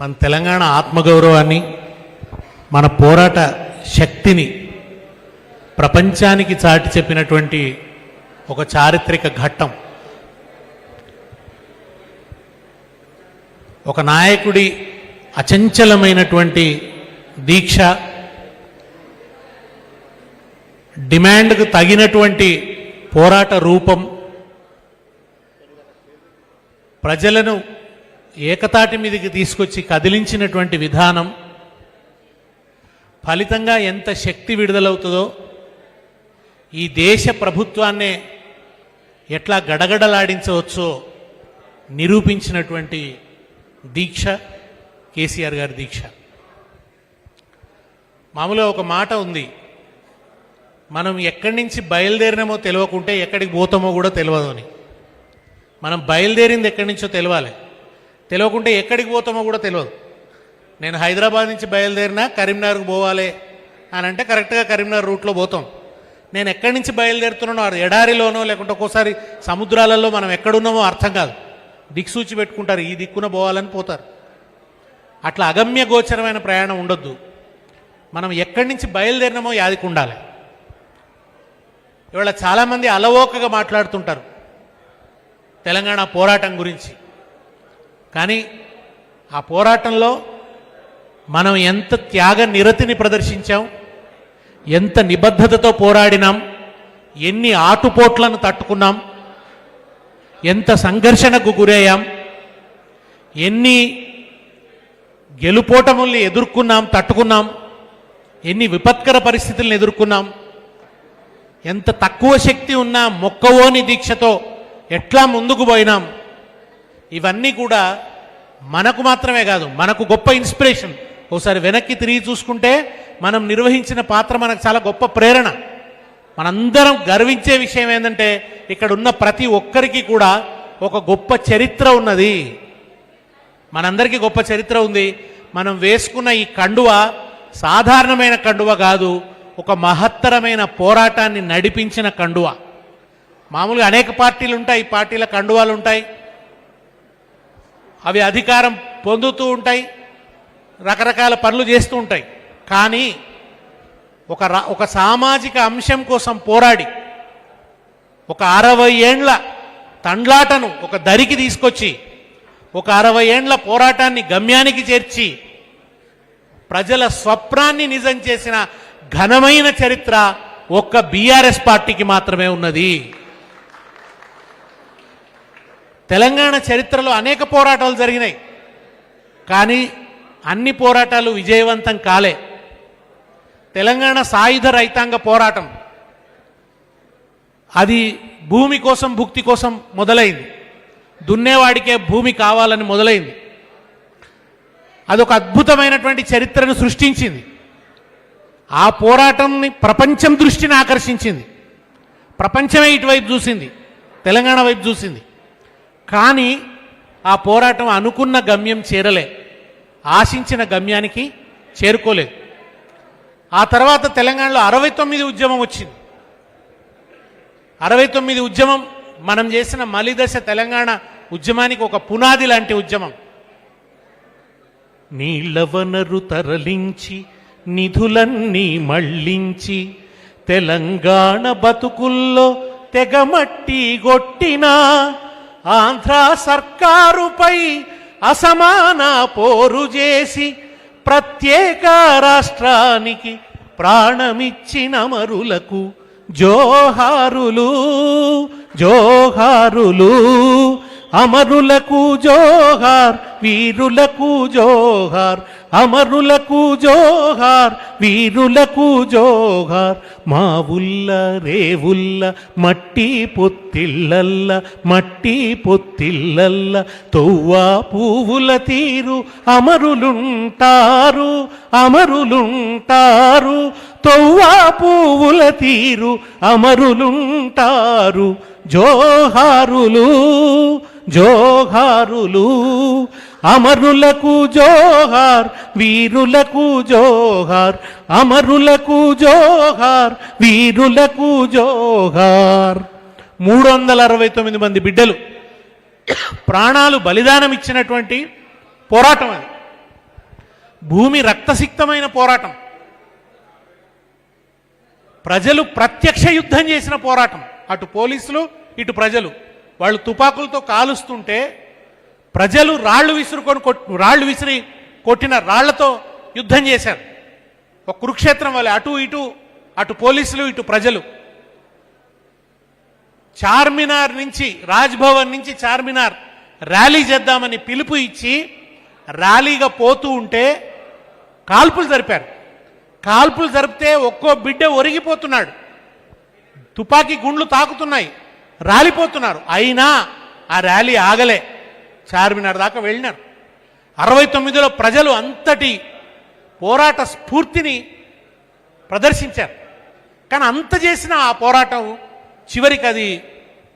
మన తెలంగాణ ఆత్మగౌరవాన్ని మన పోరాట శక్తిని ప్రపంచానికి చాటి చెప్పినటువంటి ఒక చారిత్రక ఘట్టం. ఒక నాయకుడి అచంచలమైనటువంటి దీక్ష డిమాండ్కు తగినటువంటి పోరాట రూపం ప్రజలను ఏకతాటి మీదకి తీసుకొచ్చి కదిలించినటువంటి విధానం ఫలితంగా ఎంత శక్తి విడుదలవుతుందో ఈ దేశ ప్రభుత్వాన్నే ఎట్లా గడగడలాడించవచ్చో నిరూపించినటువంటి దీక్ష కేసీఆర్ గారి దీక్ష. మామూలుగా ఒక మాట ఉంది. మనం ఎక్కడి నుంచి బయలుదేరినామో తెలియకుంటే ఎక్కడికి పోతామో కూడా తెలియదు అని. మనం బయలుదేరింది ఎక్కడి నుంచో తెలియాలి తెలియకుంటే ఎక్కడికి పోతామో కూడా తెలియదు నేను హైదరాబాద్ నుంచి బయలుదేరినా కరీంనగర్కి పోవాలి అని అంటే కరెక్ట్గా కరీంనగర్ రూట్లో పోతాం. నేను ఎక్కడి నుంచి బయలుదేరుతున్నానో ఎడారిలోనో లేకుంటే ఒక్కోసారి సముద్రాలలో మనం ఎక్కడున్నామో అర్థం కాదు. దిక్సూచి పెట్టుకుంటారు ఈ దిక్కున పోవాలని పోతారు. అట్లా అగమ్య గోచరమైన ప్రయాణం ఉండొద్దు. మనం ఎక్కడి నుంచి బయలుదేరినామో యాదికి ఉండాలి. ఇవాళ చాలామంది అలవోకగా మాట్లాడుతుంటారు. తెలంగాణ పోరాటం గురించి. కానీ ఆ పోరాటంలో మనం ఎంత త్యాగ నిరతిని ప్రదర్శించాం ఎంత నిబద్ధతతో పోరాడినాం ఎన్ని ఆటుపోట్లను తట్టుకున్నాం ఎంత సంఘర్షణకు గురయ్యాం ఎన్ని గెలుపోటముల్ని ఎదుర్కొన్నాం తట్టుకున్నాం ఎన్ని విపత్కర పరిస్థితులను ఎదుర్కొన్నాం ఎంత తక్కువ శక్తి ఉన్నా మొక్కవోని దీక్షతో ఎట్లా ముందుకు పోయినాం ఇవన్నీ కూడా మనకు మాత్రమే కాదు మనకు గొప్ప ఇన్స్పిరేషన్. ఒకసారి వెనక్కి తిరిగి చూసుకుంటే మనం నిర్వహించిన పాత్ర మనకు చాలా గొప్ప ప్రేరణ. మనందరం గర్వించే విషయం ఏంటంటే ఇక్కడ ఉన్న ప్రతి ఒక్కరికి కూడా ఒక గొప్ప చరిత్ర ఉన్నది. మనందరికీ గొప్ప చరిత్ర ఉంది. మనం వేసుకున్న ఈ కండువ సాధారణమైన కండువ కాదు ఒక మహత్తరమైన పోరాటాన్ని నడిపించిన కండువ. మామూలుగా అనేక పార్టీలు ఉంటాయి పార్టీల కండువాలు ఉంటాయి. అవి అధికారం పొందుతూ ఉంటాయి రకరకాల పనులు చేస్తూ ఉంటాయి. కానీ ఒక ఒక సామాజిక అంశం కోసం పోరాడి ఒక అరవై ఏండ్ల తండ్లాటను ఒక దరికి తీసుకొచ్చి ఒక అరవై ఏండ్ల పోరాటాన్ని గమ్యానికి చేర్చి ప్రజల స్వప్నాన్ని నిజం చేసిన ఘనమైన చరిత్ర ఒక్క బీఆర్ఎస్ పార్టీకి మాత్రమే ఉన్నది. తెలంగాణ చరిత్రలో అనేక పోరాటాలు జరిగినాయి. కానీ అన్ని పోరాటాలు విజయవంతం కాలే. తెలంగాణ సాయుధ రైతాంగ పోరాటం. అది భూమి కోసం భుక్తి కోసం మొదలైంది. దున్నేవాడికే భూమి కావాలని మొదలైంది. అదొక అద్భుతమైనటువంటి చరిత్రను సృష్టించింది. ఆ పోరాటంని ప్రపంచం దృష్టిని ఆకర్షించింది. ప్రపంచమే ఇటువైపు చూసింది. తెలంగాణ వైపు చూసింది. కానీ ఆ పోరాటం అనుకున్న గమ్యం చేరలే. ఆశించిన గమ్యానికి చేరుకోలేదు. ఆ తర్వాత తెలంగాణలో అరవై తొమ్మిది ఉద్యమం వచ్చింది. అరవై తొమ్మిది ఉద్యమం మనం చేసిన మలిదశ తెలంగాణ ఉద్యమానికి ఒక పునాది లాంటి ఉద్యమం. నీళ్ళ వనరు తరలించి నిధులన్నీ మళ్ళించి తెలంగాణ బతుకుల్లో తెగమట్టి గొట్టినా ఆంధ్ర సర్కారుపై అసమాన పోరు చేసి ప్రత్యేక రాష్ట్రానికి ప్రాణమిచ్చిన మరులకు జోహారులు జోహారులు అమరులకు జోహార్ వీరులకు జోహార్ అమరులకు జోహార్ వీరులకు జోహార్ మా ఉల్ల రేవుల్ల మట్టి పొత్తిళ్ళల్ల మట్టి పొత్తిళ్ళల్ల తొవ్వా పువ్వుల తీరు అమరులుంటారు అమరులుంటారు తొవ్వా పువ్వుల తీరు అమరులుంటారు జోహారులు జోహారులు అమరులకు జోహార్ వీరులకు జోహార్. అమరులకు జోహార్ వీరులకు జోహార్. మూడు వందల అరవై తొమ్మిది మంది బిడ్డలు ప్రాణాలు బలిదానం ఇచ్చినటువంటి పోరాటం అది. భూమి రక్తసిక్తమైన పోరాటం. ప్రజలు ప్రత్యక్ష యుద్ధం చేసిన పోరాటం. అటు పోలీసులు ఇటు ప్రజలు. వాళ్ళు తుపాకులతో కాలుస్తుంటే ప్రజలు రాళ్ళు విసురుకొని కొట్టు రాళ్ళు విసిరి కొట్టిన రాళ్ళతో యుద్ధం చేశారు. ఒక కురుక్షేత్రం వల్ల అటు ఇటు అటు పోలీసులు ఇటు ప్రజలు. చార్మినార్ నుంచి రాజ్భవన్ నుంచి చార్మినార్ ర్యాలీ చేద్దామని పిలుపు ఇచ్చి ర్యాలీగా పోతూ ఉంటే కాల్పులు జరిపారు. కాల్పులు జరిపితే ఒక్కో బిడ్డ ఒరిగిపోతున్నాడు. తుపాకీ గుండ్లు తాకుతున్నాయి. రాలిపోతున్నారు. అయినా ఆ ర్యాలీ ఆగలే. చార్మినార్ దాకా వెళ్ళినారు. అరవై తొమ్మిదిలో ప్రజలు అంతటి పోరాట స్ఫూర్తిని ప్రదర్శించారు. కానీ అంత చేసిన ఆ పోరాటం చివరికి అది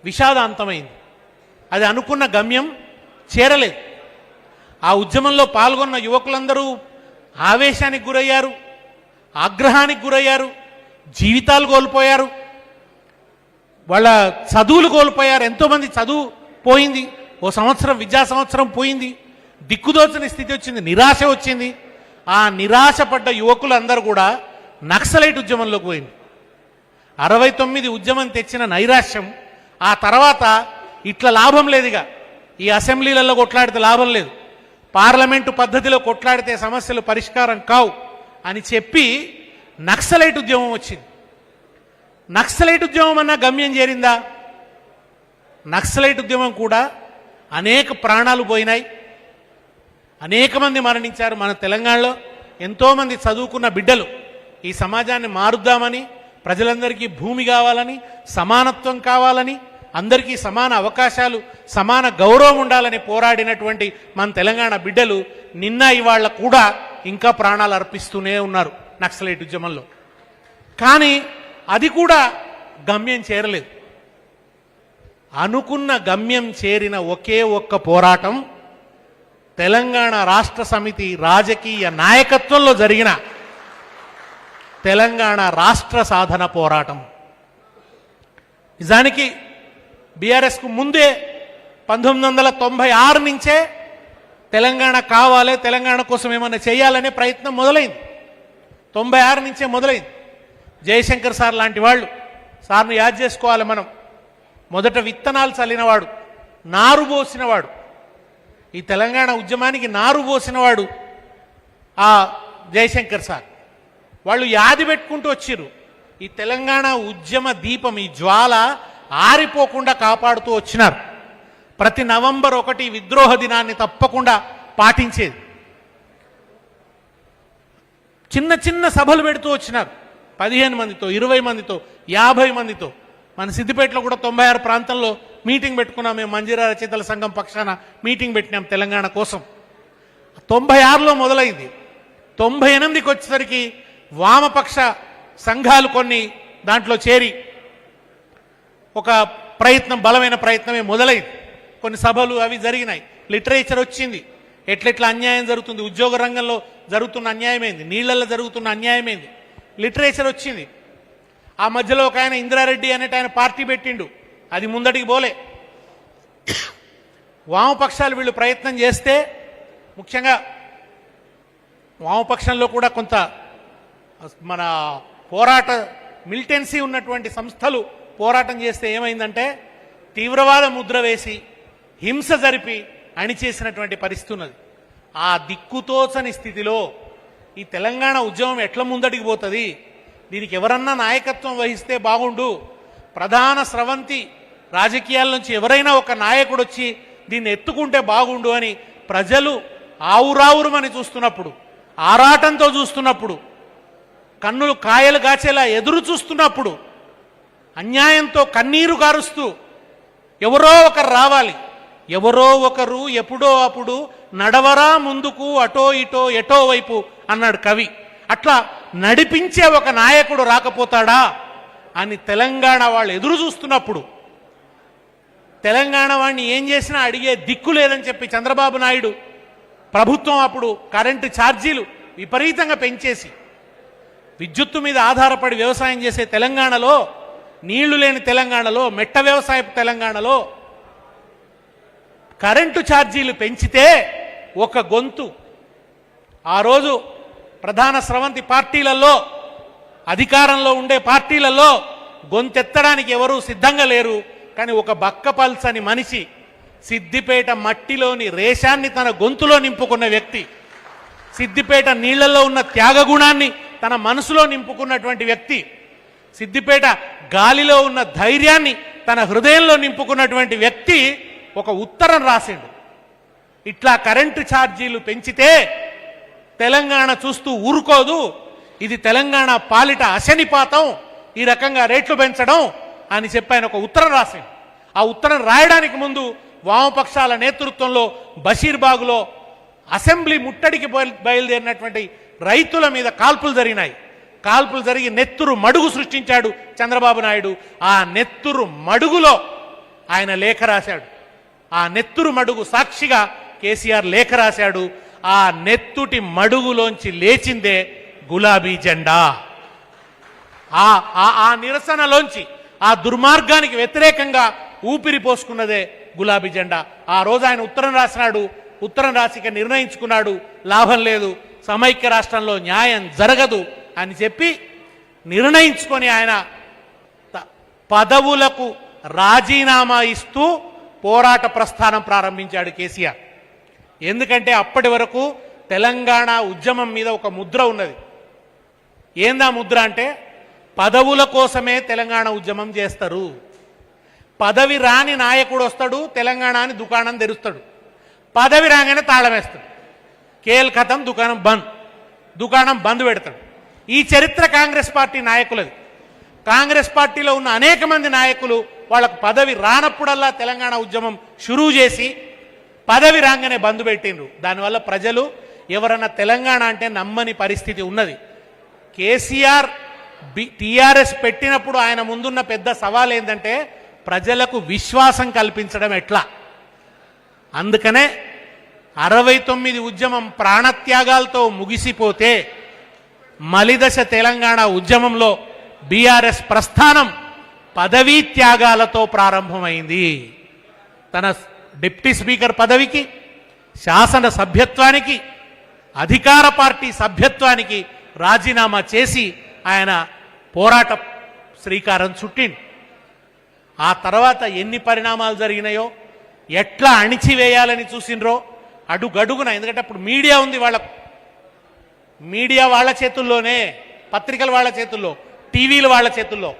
విషాదాంతమైంది. అది అనుకున్న గమ్యం చేరలేదు. ఆ ఉద్యమంలో పాల్గొన్న యువకులందరూ ఆవేశానికి గురయ్యారు ఆగ్రహానికి గురయ్యారు జీవితాలు కోల్పోయారు. వాళ్ళ చదువులు కోల్పోయారు. ఎంతోమంది చదువు పోయింది. ఓ సంవత్సరం విద్యా సంవత్సరం పోయింది. దిక్కుదోచని స్థితి వచ్చింది నిరాశ వచ్చింది. ఆ నిరాశపడ్డ యువకులందరూ కూడా నక్సలైట్ ఉద్యమంలోకి పోయింది. అరవై తొమ్మిది ఉద్యమం తెచ్చిన నైరాశ్యం ఆ తర్వాత ఇట్లా లాభం లేదుగా. ఈ అసెంబ్లీలలో కొట్లాడితే లాభం లేదు. పార్లమెంటు పద్ధతిలో కొట్లాడితే సమస్యలు పరిష్కారం కావు అని చెప్పి నక్సలైట్ ఉద్యమం వచ్చింది. నక్సలైట్ ఉద్యమం అన్న గమ్యం చేరిందా? నక్సలైట్ ఉద్యమం కూడా అనేక ప్రాణాలు పోయినాయి. అనేక మంది మరణించారు మన తెలంగాణలో. ఎంతోమంది చదువుకున్న బిడ్డలు ఈ సమాజాన్ని మారుద్దామని ప్రజలందరికీ భూమి కావాలని సమానత్వం కావాలని అందరికీ సమాన అవకాశాలు సమాన గౌరవం ఉండాలని పోరాడినటువంటి మన తెలంగాణ బిడ్డలు నిన్న ఇవాళ కూడా ఇంకా ప్రాణాలు అర్పిస్తూనే ఉన్నారు నక్సలైట్ ఉద్యమంలో. కానీ అది కూడా గమ్యం చేరలేదు. అనుకున్న గమ్యం చేరిన ఒకే ఒక్క పోరాటం తెలంగాణ రాష్ట్ర సమితి రాజకీయ నాయకత్వంలో జరిగిన తెలంగాణ రాష్ట్ర సాధన పోరాటం. నిజానికి బీఆర్ఎస్కు ముందే పంతొమ్మిది వందల తొంభై ఆరు నుంచే తెలంగాణ కావాలి తెలంగాణ కోసం ఏమైనా చేయాలనే ప్రయత్నం మొదలైంది. తొంభై ఆరు నుంచే మొదలైంది. జయశంకర్ సార్ లాంటి వాళ్ళు సార్ను యాద్ చేసుకోవాలి మనం. మొదట విత్తనాలు చల్లినవాడు నారు పోసినవాడు. ఈ తెలంగాణ ఉద్యమానికి నారు పోసినవాడు ఆ జయశంకర్ సార్. వాళ్ళు యాది పెట్టుకుంటూ వచ్చిర్రు. ఈ తెలంగాణ ఉద్యమ దీపం ఈ జ్వాల ఆరిపోకుండా కాపాడుతూ వచ్చినారు. ప్రతి నవంబర్ ఒకటి విద్రోహ దినాన్ని తప్పకుండా పాటించేది. చిన్న చిన్న సభలు పెడుతూ వచ్చినారు. పదిహేను మందితో ఇరవై మందితో యాభై మందితో. మన సిద్దిపేటలో కూడా తొంభై ఆరు ప్రాంతంలో మీటింగ్ పెట్టుకున్నాం మేము మంజీరా రచయితల సంఘం పక్షాన మీటింగ్ పెట్టినాం తెలంగాణ కోసం. తొంభై ఆరులో మొదలైంది. తొంభై ఎనిమిదికి వచ్చేసరికి వామపక్ష సంఘాలు కొన్ని దాంట్లో చేరి ఒక ప్రయత్నం బలమైన ప్రయత్నమే మొదలైంది. కొన్ని సభలు అవి జరిగినాయి. లిటరేచర్ వచ్చింది. ఎట్లెట్లా అన్యాయం జరుగుతుంది? ఉద్యోగ రంగంలో జరుగుతున్న అన్యాయమైంది? నీళ్ళలో జరుగుతున్న అన్యాయమైంది? లిటరేచర్ వచ్చింది. ఆ మధ్యలో ఒక ఆయన ఇందిరారెడ్డి అనేట ఆయన పార్టీ పెట్టిండు. అది ముందటికి పోలే. వామపక్షాలు వీళ్ళు ప్రయత్నం చేస్తే ముఖ్యంగా వామపక్షంలో కూడా కొంత మన పోరాట మిలిటెన్సీ ఉన్నటువంటి సంస్థలు పోరాటం చేస్తే ఏమైందంటే తీవ్రవాద ముద్ర వేసి హింస జరిపి అణిచేసినటువంటి పరిస్థితి ఉన్నది. ఆ దిక్కుతోచని స్థితిలో ఈ తెలంగాణ ఉద్యమం ఎట్లా ముందడికి పోతుంది? దీనికి ఎవరన్నా నాయకత్వం వహిస్తే బాగుండు. ప్రధాన స్రవంతి రాజకీయాల నుంచి ఎవరైనా ఒక నాయకుడు వచ్చి దీన్ని ఎత్తుకుంటే బాగుండు అని ప్రజలు ఆవురావురమని చూస్తున్నప్పుడు ఆరాటంతో చూస్తున్నప్పుడు కన్నులు కాయలు కాచేలా ఎదురు చూస్తున్నప్పుడు అన్యాయంతో కన్నీరు కారుస్తూ ఎవరో ఒకరు రావాలి. ఎవరో ఒకరు ఎప్పుడో అప్పుడు నడవరా ముందుకు అటో ఇటో ఎటో వైపు అన్నాడు కవి. అట్లా నడిపించే ఒక నాయకుడు రాకపోతాడా అని తెలంగాణ వాళ్ళు ఎదురు చూస్తున్నప్పుడు తెలంగాణ వాడిని ఏం చేసినా అడిగే దిక్కు లేదని చెప్పి చంద్రబాబు నాయుడు ప్రభుత్వం అప్పుడు కరెంటు ఛార్జీలు విపరీతంగా పెంచేసి విద్యుత్తు మీద ఆధారపడి వ్యవసాయం చేసే తెలంగాణలో నీళ్ళు లేని తెలంగాణలో మెట్ట వ్యవసాయపు తెలంగాణలో కరెంటు ఛార్జీలు పెంచితే ఒక గొంతు. ఆ రోజు ప్రధాన స్రవంతి పార్టీలలో అధికారంలో ఉండే పార్టీలలో గొంతెత్తడానికి ఎవరూ సిద్ధంగా లేరు. కానీ ఒక బక్కపల్సని మనిషి సిద్దిపేట మట్టిలోని రేషాన్ని తన గొంతులో నింపుకున్న వ్యక్తి సిద్దిపేట నీళ్ళలో ఉన్న త్యాగగుణాన్ని తన మనసులో నింపుకున్నటువంటి వ్యక్తి సిద్దిపేట గాలిలో ఉన్న ధైర్యాన్ని తన హృదయంలో నింపుకున్నటువంటి వ్యక్తి ఒక ఉత్తరం రాసిండు. ఇట్లా కరెంటు ఛార్జీలు పెంచితే తెలంగాణ చూస్తూ ఊరుకోదు. ఇది తెలంగాణ పాలిట అశనిపాతం. ఈ రకంగా రేట్లు పెంచడం అని చెప్పి ఆయన ఒక ఉత్తరం రాసిండు. ఆ ఉత్తరం రాయడానికి ముందు వామపక్షాల నేతృత్వంలో బషీర్బాగులో అసెంబ్లీ ముట్టడికి బయలు- బయలుదేరినటువంటి రైతుల మీద కాల్పులు జరిగినాయి. కాల్పులు జరిగి నెత్తురు మడుగు సృష్టించాడు చంద్రబాబు నాయుడు. ఆ నెత్తురు మడుగులో ఆయన లేఖ రాశాడు. ఆ నెత్తురు మడుగు సాక్షిగా కేసీఆర్ లేఖ రాశాడు. ఆ నెత్తుటి మడుగులోంచి లేచిందే గులాబీ జెండా. ఆ ఆ- ఆ నిరసనలోంచి ఆ దుర్మార్గానికి వ్యతిరేకంగా ఊపిరి పోసుకున్నదే గులాబీ జెండా. ఆ రోజు ఆయన ఉత్తరం రాసినాడు ఉత్తరం రాసిక నిర్ణయించుకున్నాడు లాభం లేదు సమైక్య రాష్ట్రంలో న్యాయం జరగదు అని చెప్పి నిర్ణయించుకొని ఆయన పదవులకు రాజీనామా ఇస్తూ పోరాట ప్రస్థానం ప్రారంభించాడు కేసీఆర్. ఎందుకంటే అప్పటి వరకు తెలంగాణ ఉద్యమం మీద ఒక ముద్ర ఉన్నది. ఏందా ముద్ర అంటే పదవుల కోసమే తెలంగాణ ఉద్యమం చేస్తారు. పదవి రాని నాయకుడు వస్తాడు తెలంగాణ అని దుకాణం తెరుస్తాడు. పదవి రాగానే తాళం వేస్తాడు. కేల్ ఖతం దుకాణం బంద్. దుకాణం బంద్ పెడతాడు. ఈ చరిత్ర కాంగ్రెస్ పార్టీ నాయకులది. కాంగ్రెస్ పార్టీలో ఉన్న అనేక మంది నాయకులు వాళ్ళకు పదవి రానప్పుడల్లా తెలంగాణ ఉద్యమం షురూ చేసి పదవి రాగానే బంద్ పెట్టిండ్రు. దానివల్ల ప్రజలు ఎవరన్నా తెలంగాణ అంటే నమ్మని పరిస్థితి ఉన్నది. కేసీఆర్ బి టీఆర్ఎస్ పెట్టినప్పుడు ఆయన ముందున్న పెద్ద సవాల్ ఏంటంటే ప్రజలకు విశ్వాసం కల్పించడం ఎట్లా? అందుకనే అరవై తొమ్మిది ఉద్యమం ప్రాణత్యాగాలతో ముగిసిపోతే మలిదశ తెలంగాణ ఉద్యమంలో బీఆర్ఎస్ ప్రస్థానం పదవీ త్యాగాలతో ప్రారంభమైంది. తన డిప్టీ స్పీకర్ పదవికి శాసన సభ్యత్వానికి అధికార పార్టీ సభ్యత్వానికి రాజీనామా చేసి ఆయన పోరాట శ్రీకారం చుట్టిండు. ఆ తర్వాత ఎన్ని పరిణామాలు జరిగినాయో ఎట్లా అణిచివేయాలని చూసిండ్రో అడుగడుగున ఎందుకంటే అప్పుడు మీడియా ఉంది వాళ్ళకు. మీడియా వాళ్ళ చేతుల్లోనే పత్రికలు వాళ్ళ చేతుల్లో టీవీలు వాళ్ళ చేతుల్లో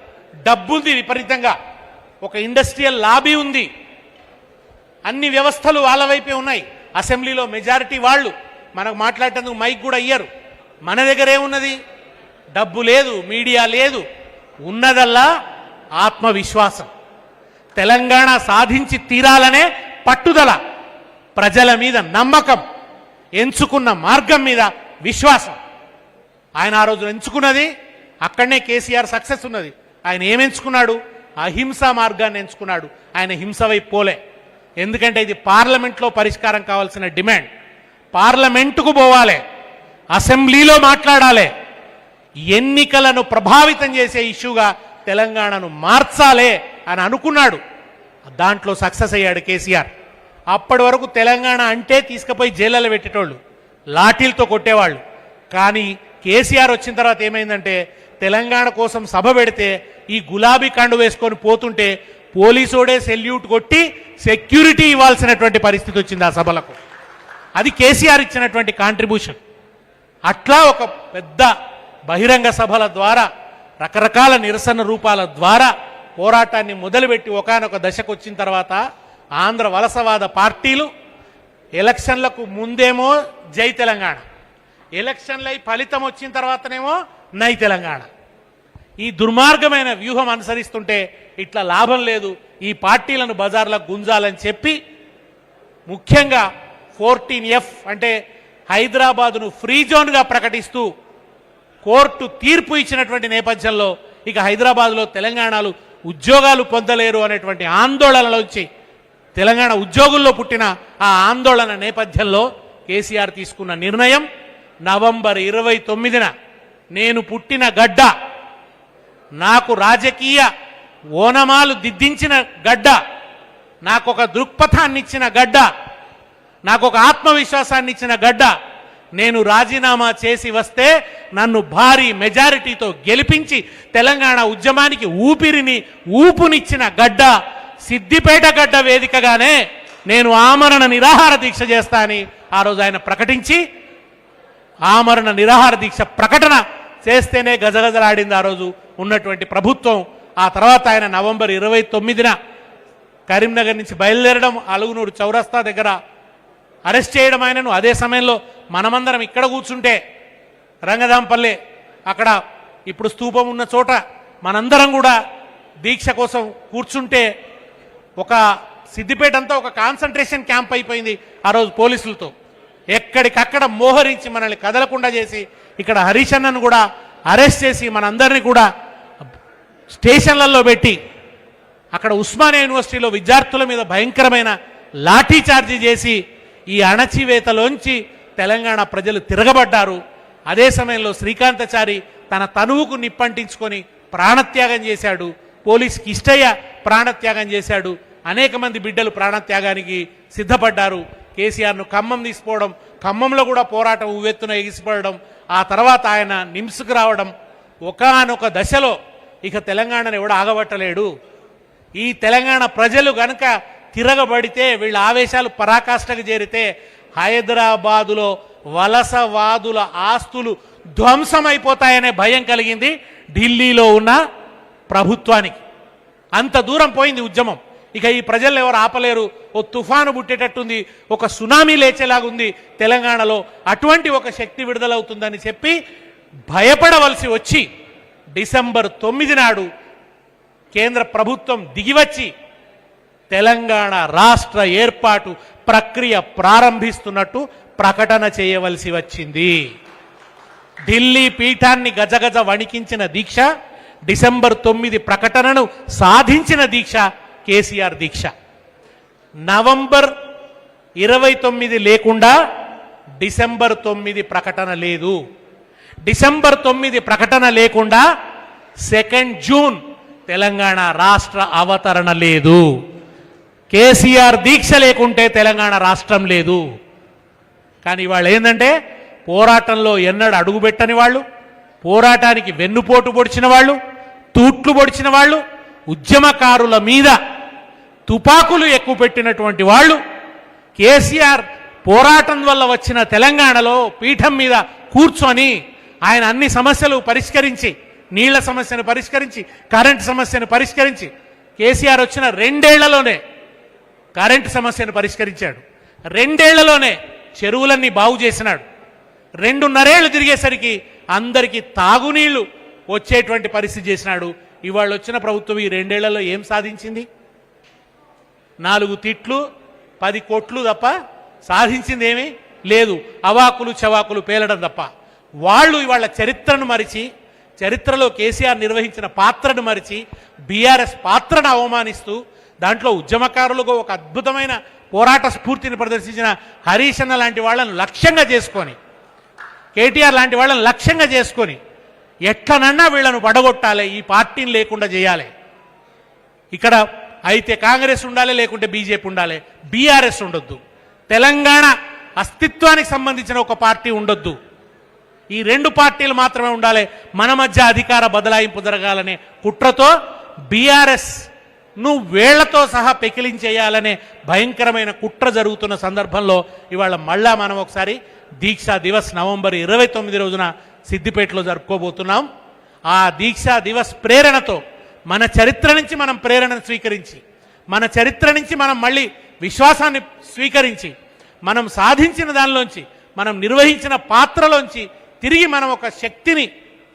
డబ్బుంది విపరీతంగా. ఒక ఇండస్ట్రియల్ లాబీ ఉంది. అన్ని వ్యవస్థలు వాళ్ళ వైపే ఉన్నాయి. అసెంబ్లీలో మెజారిటీ వాళ్ళు మనకు మాట్లాడేందుకు మైక్ కూడా ఇయ్యరు. మన దగ్గర ఏమున్నది? డబ్బు లేదు మీడియా లేదు. ఉన్నదల్లా ఆత్మవిశ్వాసం. తెలంగాణ సాధించి తీరాలనే పట్టుదల ప్రజల మీద నమ్మకం ఎంచుకున్న మార్గం మీద విశ్వాసం. ఆయన ఆ రోజు ఎంచుకున్నది అక్కడనే కేసీఆర్ సక్సెస్ ఉన్నది. ఆయన ఏం ఎంచుకున్నాడు? అహింసా మార్గాన్ని ఎంచుకున్నాడు. ఆయన హింస వైపు పోలే. ఎందుకంటే ఇది పార్లమెంట్లో పరిష్కారం కావాల్సిన డిమాండ్. పార్లమెంటుకు పోవాలి. అసెంబ్లీలో మాట్లాడాలి. ఎన్నికలను ప్రభావితం చేసే ఇష్యూగా తెలంగాణను మార్చాలే అని అనుకున్నాడు. దాంట్లో సక్సెస్ అయ్యాడు కేసీఆర్. అప్పటి వరకు తెలంగాణ అంటే తీసుకుపోయి జైళ్ళలో పెట్టేటోళ్ళు. లాఠీలతో కొట్టేవాళ్ళు. కానీ కేసీఆర్ వచ్చిన తర్వాత ఏమైందంటే తెలంగాణ కోసం సభ పెడితే ఈ గులాబీ కండు వేసుకొని పోతుంటే పోలీసోడే సెల్యూట్ కొట్టి సెక్యూరిటీ ఇవ్వాల్సినటువంటి పరిస్థితి వచ్చింది ఆ సభలకు. అది కేసీఆర్ ఇచ్చినటువంటి కాంట్రిబ్యూషన్ అట్లా ఒక పెద్ద బహిరంగ సభల ద్వారా రకరకాల నిరసన రూపాల ద్వారా పోరాటాన్ని మొదలుపెట్టి ఒకానొక దశకు వచ్చిన తర్వాత ఆంధ్ర వలసవాద పార్టీలు ఎలక్షన్లకు ముందేమో జై తెలంగాణ. ఎలక్షన్లై ఫలితం వచ్చిన తర్వాతనేమో నై తెలంగాణ. ఈ దుర్మార్గమైన వ్యూహం అనుసరిస్తుంటే ఇట్లా లాభం లేదు. ఈ పార్టీలను బజార్లకు గుంజాలని చెప్పి ముఖ్యంగా ఫోర్టీన్ ఎఫ్ అంటే హైదరాబాదును ఫ్రీ జోన్గా ప్రకటిస్తూ కోర్టు తీర్పు ఇచ్చినటువంటి నేపథ్యంలో ఇక హైదరాబాద్లో తెలంగాణలు ఉద్యోగాలు పొందలేరు అనేటువంటి ఆందోళనలోంచి తెలంగాణ ఉద్యోగుల్లో పుట్టిన ఆ ఆందోళన నేపథ్యంలో కేసీఆర్ తీసుకున్న నిర్ణయం నవంబర్ ఇరవై తొమ్మిదిన నేను పుట్టిన గడ్డ నాకు రాజకీయ ఓనమాలు దిద్దించిన గడ్డ నాకు ఒక దృక్పథాన్ని ఇచ్చిన గడ్డ నాకు ఒక ఆత్మవిశ్వాసాన్ని ఇచ్చిన గడ్డ నేను రాజీనామా చేసి వస్తే నన్ను భారీ మెజారిటీతో గెలిపించి తెలంగాణ ఉద్యమానికి ఊపిరిని ఊపునిచ్చిన గడ్డ సిద్దిపేట గడ్డ వేదికగానే నేను ఆమరణ నిరాహార దీక్ష చేస్తా అని ఆ రోజు ఆయన ప్రకటించి ఆమరణ నిరాహార దీక్ష ప్రకటన చేస్తేనే గజగజలాడింది ఆ రోజు. ఉన్నటువంటి ప్రభుత్వం ఆ తర్వాత ఆయన నవంబర్ ఇరవై తొమ్మిదిన కరీంనగర్ నుంచి బయలుదేరడం అలుగునూరు చౌరస్తా దగ్గర అరెస్ట్ చేయడం ఆయనను. అదే సమయంలో మనమందరం ఇక్కడ కూర్చుంటే రంగదాంపల్లె అక్కడ ఇప్పుడు స్తూపం ఉన్న చోట మనందరం కూడా దీక్ష కోసం కూర్చుంటే ఒక సిద్దిపేట అంతా ఒక కాన్సన్ట్రేషన్ క్యాంప్ అయిపోయింది ఆ రోజు పోలీసులతో. ఎక్కడికక్కడ మోహరించి మనల్ని కదలకుండా చేసి ఇక్కడ హరీష్ అన్నను కూడా అరెస్ట్ చేసి మనందరినీ కూడా స్టేషన్లలో పెట్టి అక్కడ ఉస్మానియా యూనివర్సిటీలో విద్యార్థుల మీద భయంకరమైన లాఠీ చార్జీ చేసి ఈ అణచివేతలోంచి తెలంగాణ ప్రజలు తిరగబడ్డారు. అదే సమయంలో శ్రీకాంతచారి తన తనువుకు నిప్పంటించుకొని ప్రాణత్యాగం చేశాడు. పోలీస్ కిష్టయ్య ప్రాణత్యాగం చేశాడు. అనేక మంది బిడ్డలు ప్రాణత్యాగానికి సిద్ధపడ్డారు. కేసీఆర్ను ఖమ్మం తీసుకోవడం ఖమ్మంలో కూడా పోరాటం ఉవ్వెత్తున ఎగిసిపడడం ఆ తర్వాత ఆయన నిమ్స్కు రావడం ఒకానొక దశలో ఇక తెలంగాణను ఎవడు ఆగబట్టలేడు. ఈ తెలంగాణ ప్రజలు గనక తిరగబడితే వీళ్ళ ఆవేశాలు పరాకాష్ఠకు చేరితే హైదరాబాదులో వలసవాదుల ఆస్తులు ధ్వంసమైపోతాయనే భయం కలిగింది ఢిల్లీలో ఉన్న ప్రభుత్వానికి. అంత దూరం పోయింది ఉద్యమం. ఇక ఈ ప్రజలు ఎవరు ఆపలేరు. ఓ తుఫాను పుట్టేటట్టుంది ఒక సునామీ లేచేలాగుంది తెలంగాణలో. అటువంటి ఒక శక్తి విడుదలవుతుందని చెప్పి భయపడవలసి వచ్చి డిసెంబర్ తొమ్మిది నాడు కేంద్ర ప్రభుత్వం దిగివచ్చి తెలంగాణ రాష్ట్ర ఏర్పాటు ప్రక్రియ ప్రారంభిస్తున్నట్టు ప్రకటన చేయవలసి వచ్చింది. ఢిల్లీ పీఠాన్ని గజగజ వణికించిన దీక్ష డిసెంబర్ తొమ్మిది ప్రకటనను సాధించిన దీక్ష కేసీఆర్ దీక్ష. నవంబర్ ఇరవై తొమ్మిది లేకుండా డిసెంబర్ తొమ్మిది ప్రకటన లేదు. డిసెంబర్ తొమ్మిది ప్రకటన లేకుండా సెకండ్ జూన్ తెలంగాణ రాష్ట్ర అవతరణ లేదు. కేసీఆర్ దీక్ష లేకుంటే తెలంగాణ రాష్ట్రం లేదు. కానీ వాళ్ళు ఏంటంటే పోరాటంలో ఎన్నడూ అడుగుపెట్టని వాళ్ళు పోరాటానికి వెన్నుపోటు పొడిచిన వాళ్ళు తూట్లు పొడిచిన వాళ్ళు ఉద్యమకారుల మీద తుపాకులు ఎక్కువ పెట్టినటువంటి వాళ్ళు కేసీఆర్ పోరాటం వల్ల వచ్చిన తెలంగాణలో పీఠం మీద కూర్చొని ఆయన అన్ని సమస్యలు పరిష్కరించి నీళ్ళ సమస్యను పరిష్కరించి కరెంట్ సమస్యను పరిష్కరించి కేసీఆర్ వచ్చిన రెండేళ్ళలోనే కరెంటు సమస్యను పరిష్కరించాడు. రెండేళ్ళలోనే చెరువులన్నీ బాగు చేసినాడు. రెండున్నరేళ్ళు తిరిగేసరికి అందరికీ తాగునీళ్ళు వచ్చేటువంటి పరిస్థితి చేసినాడు. ఇవాళ వచ్చిన ప్రభుత్వం ఈ రెండేళ్ళలో ఏం సాధించింది? నాలుగు తిట్లు పది కోట్లు తప్ప సాధించింది ఏమీ లేదు. అవాకులు చవాకులు పేలడం తప్ప. వాళ్ళు ఇవాళ చరిత్రను మరిచి చరిత్రలో కేసీఆర్ నిర్వహించిన పాత్రను మరిచి బీఆర్ఎస్ పాత్రను అవమానిస్తూ దాంట్లో ఉద్యమకారులకు ఒక అద్భుతమైన పోరాట స్ఫూర్తిని ప్రదర్శించిన హరీష్ అన్న లాంటి వాళ్ళను లక్ష్యంగా చేసుకొని కేటీఆర్ లాంటి వాళ్ళని లక్ష్యంగా చేసుకొని ఎట్లనన్నా వీళ్ళను పడగొట్టాలి ఈ పార్టీని లేకుండా చేయాలి. ఇక్కడ అయితే కాంగ్రెస్ ఉండాలి లేకుంటే బీజేపీ ఉండాలి. బీఆర్ఎస్ ఉండొద్దు. తెలంగాణ అస్తిత్వానికి సంబంధించిన ఒక పార్టీ ఉండొద్దు. ఈ రెండు పార్టీలు మాత్రమే ఉండాలి. మన మధ్య అధికార బదలాయింపు జరగాలనే కుట్రతో బీఆర్ఎస్ను వేళ్ళతో సహా పెకిలించేయాలనే భయంకరమైన కుట్ర జరుగుతున్న సందర్భంలో ఇవాళ మళ్ళా మనం ఒకసారి దీక్షా దివస్ నవంబర్ ఇరవై తొమ్మిది రోజున సిద్దిపేటలో జరుపుకోబోతున్నాం. ఆ దీక్షా దివస్ ప్రేరణతో మన చరిత్ర నుంచి మనం ప్రేరణను స్వీకరించి మన చరిత్ర నుంచి మనం మళ్ళీ విశ్వాసాన్ని స్వీకరించి మనం సాధించిన దానిలోంచి మనం నిర్వహించిన పాత్రలోంచి తిరిగి మనం ఒక శక్తిని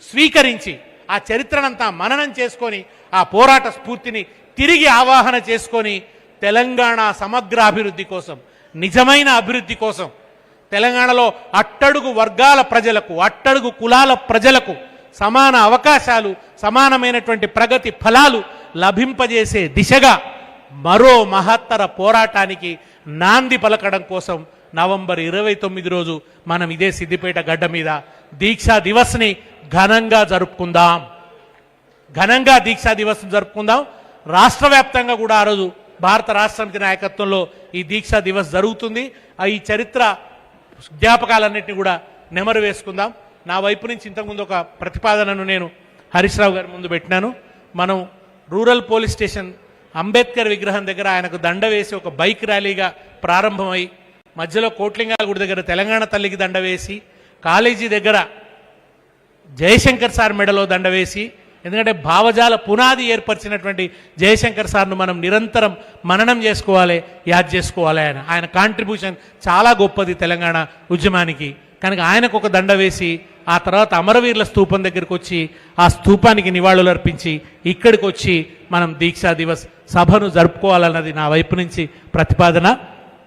స్వీకరించి ఆ చరిత్రనంతా మననం చేసుకొని ఆ పోరాట స్ఫూర్తిని తిరిగి ఆవాహన చేసుకొని తెలంగాణ సమగ్ర అభివృద్ధి కోసం నిజమైన అభివృద్ధి కోసం తెలంగాణలో అట్టడుగు వర్గాల ప్రజలకు అట్టడుగు కులాల ప్రజలకు సమాన అవకాశాలు సమానమైనటువంటి ప్రగతి ఫలాలు లభింపజేసే దిశగా మరో మహత్తర పోరాటానికి నాంది పలకడం కోసం నవంబర్ ఇరవై తొమ్మిది రోజు మనం ఇదే సిద్దిపేట గడ్డ మీద దీక్షా దివస్ని ఘనంగా జరుపుకుందాం. ఘనంగా దీక్షా దివస్ జరుపుకుందాం. రాష్ట్ర వ్యాప్తంగా కూడా ఆ రోజు భారత రాష్ట్రానికి నాయకత్వంలో ఈ దీక్షా దివస్ జరుగుతుంది. ఆ ఈ చరిత్ర జ్ఞాపకాలన్నింటినీ కూడా నెమరు వేసుకుందాం. నా వైపు నుంచి ఇంతకుముందు ఒక ప్రతిపాదనను నేను హరీష్ రావు గారి ముందు పెట్టినాను. మనం రూరల్ పోలీస్ స్టేషన్ అంబేద్కర్ విగ్రహం దగ్గర ఆయనకు దండ వేసి ఒక బైక్ ర్యాలీగా ప్రారంభమై మధ్యలో కోట్లింగాల గుడి దగ్గర తెలంగాణ తల్లికి దండ వేసి కాలేజీ దగ్గర జయశంకర్ సార్ మెడలో దండ వేసి ఎందుకంటే భావజాల పునాది ఏర్పరిచినటువంటి జయశంకర్ సార్ను మనం నిరంతరం మననం చేసుకోవాలి యాద్ చేసుకోవాలి ఆయన. ఆయన కాంట్రిబ్యూషన్ చాలా గొప్పది తెలంగాణ ఉద్యమానికి. కనుక ఆయనకు ఒక దండ వేసి ఆ తర్వాత అమరవీరుల స్తూపం దగ్గరికి వచ్చి ఆ స్తూపానికి నివాళులు అర్పించి ఇక్కడికి వచ్చి మనం దీక్షా దివస్ సభను జరుపుకోవాలన్నది నా వైపు నుంచి ప్రతిపాదన.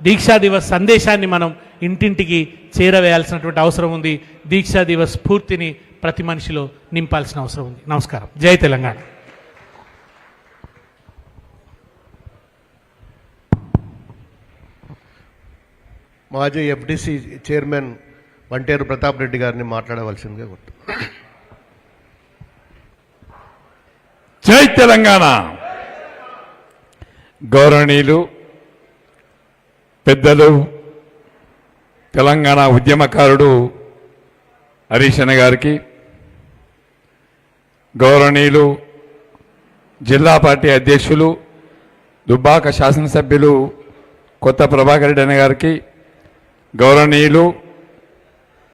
దీక్షా దివస్ సందేశాన్ని మనం ఇంటింటికి చేరవేయాల్సినటువంటి అవసరం ఉంది. దీక్షా దివస్ స్ఫూర్తిని ప్రతి మనిషిలో నింపాల్సిన అవసరం ఉంది. నమస్కారం. జై తెలంగాణ. మాజీ ఎఫ్డిసి చైర్మన్ వంటేరు ప్రతాప్ రెడ్డి గారిని మాట్లాడవలసిందిగా కోరుతున్నాను జై తెలంగాణ. గౌరవనీయులు పెద్దలు తెలంగాణ ఉద్యమకారుడు హరీశన గారికి గౌరవనీయులు జిల్లా పార్టీ అధ్యక్షులు దుబ్బాక శాసనసభ్యులు కొత్త ప్రభాకర్ రెడ్డి గారికి గౌరవనీయులు